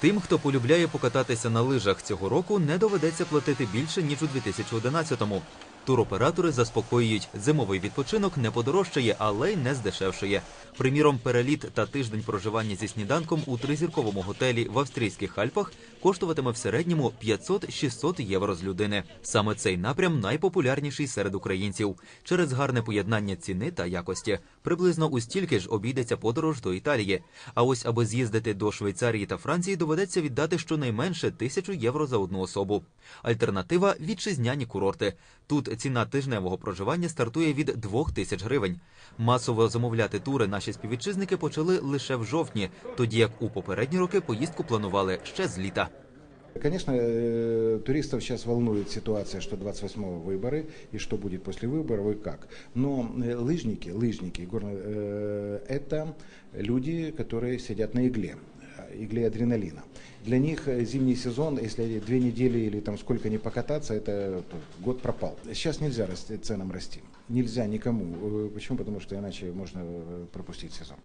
Тим, хто полюбляє покататися на лижах цього року, не доведеться платити більше ніж у 2011-му. Туроператори заспокоюють, зимовий відпочинок не подорожчає, але й не здешевшає. Приміром, переліт та тиждень проживання зі сніданком у тризірковому готелі в австрійських Альпах коштуватиме в середньому 500-600 євро з людини. Саме цей напрям найпопулярніший серед українців через гарне поєднання ціни та якості. Приблизно у стільки ж обійдеться подорож до Італії. А ось аби з'їздити до Швейцарії та Франції, доведеться віддати щонайменше тисячу євро за одну особу. Альтернатива вітчизняні курорти. Тут ціна тижневого проживання стартує від 2 тисяч гривень. Масово замовляти тури наші співвітчизники почали лише в жовтні, тоді як у попередні роки поїздку планували ще з літа. Конечно, э, туристов сейчас волнует ситуация, что 28-го выборы и что будет после выборов и как. Но э, лыжники, лыжники, горно- э, это люди, которые сидят на игле, э, Игле адреналина. Для них э, зимний сезон, если две недели или там сколько не покататься, это год пропал. Сейчас нельзя расти, ценам расти. Нельзя никому. Э, Почему? Потому что иначе можно э, пропустить сезон.